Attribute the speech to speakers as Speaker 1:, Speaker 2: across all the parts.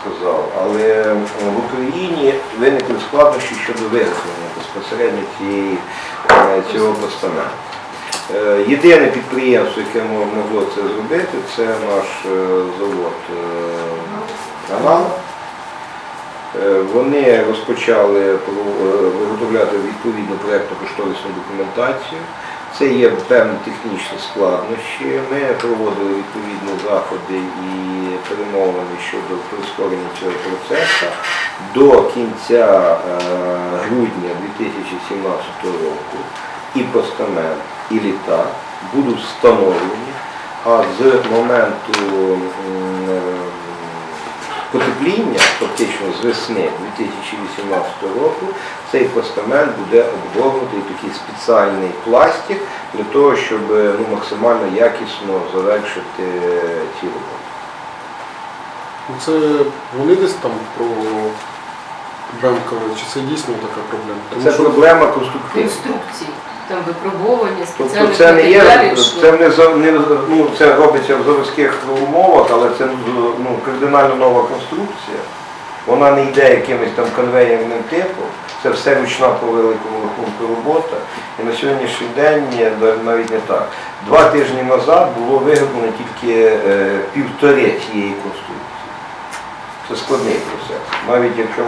Speaker 1: сказав, але в Україні виникли складнощі щодо виготовлення безпосередньо цієї, е, цього постаменту. Єдине підприємство, яке мо- могло це зробити, це наш е, завод е, «Анал». Вони розпочали виготовляти відповідну проєктно-кошторисну документацію. Це є певні технічні складнощі. Ми проводили відповідні заходи і перемовини щодо прискорення цього процесу. До кінця е, грудня 2017 року і постамент, і літак будуть встановлені, а з моменту е, потепління, фактично з весни 2018 року, цей постамент буде обгорнутий такий спеціальний пластик для того, щоб ну, максимально якісно завершити ці роботи.
Speaker 2: Ну, Це вони десь там про Бемкали, чи це дійсно така проблема? Тому
Speaker 1: Це
Speaker 2: що
Speaker 1: проблема конструктивна.
Speaker 3: конструкцій, там випробовані,
Speaker 1: Тобто це не є,
Speaker 3: матеріалів. що-
Speaker 1: це не, за- не ну, це робиться в заводських умовах, але це ну, кардинально нова конструкція. Вона не йде якимось там конвейерним типом, це все ручна по великому рахунку робота. І на сьогоднішній день ні, да- навіть не так. Два тижні назад було виготовлено тільки е, півтори цієї конструкції. Це складний процес. Навіть якщо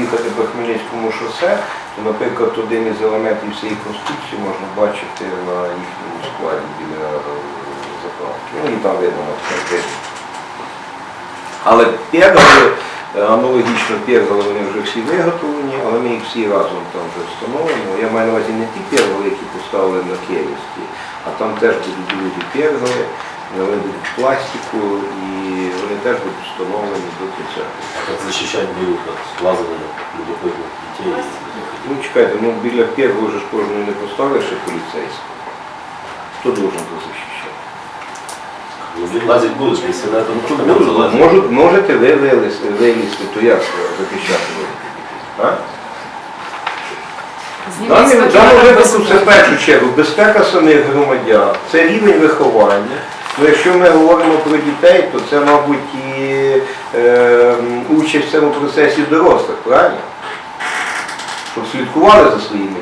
Speaker 1: їхати по Хмельницькому шосе, наприклад, один із елементів цієї конструкції можна бачити на їхньому складі біля е, заправки. Ну і там видно на. Але пергали, аналогічно пергали, вони вже всі виготовлені, але ми їх всі разом там вже встановимо. Я маю на увазі не ті пергали, які поставили на Київській, а там теж будуть другі пергали, вони будуть пластику і вони теж будуть встановлені до кінця.
Speaker 4: Как защищать будут от лазания любопытных?
Speaker 1: Чекайте, ну біля первого вже ж кожної не поставиш поліцейського. Хто должен це захищати?
Speaker 4: Блин, лазить будешь, если на этом
Speaker 1: Ну,
Speaker 4: постамент
Speaker 1: тут
Speaker 4: залазить.
Speaker 1: можуть, можете ви вилізти, вилізти, то як захищати будете? А? В
Speaker 3: Зніміть
Speaker 1: випадку це в першу чергу безпека самих громадян, це рівень виховання. Ну, якщо ми говоримо про дітей, то це, мабуть, і е, участь в цьому процесі дорослих, правильно? Щоб слідкували за своїми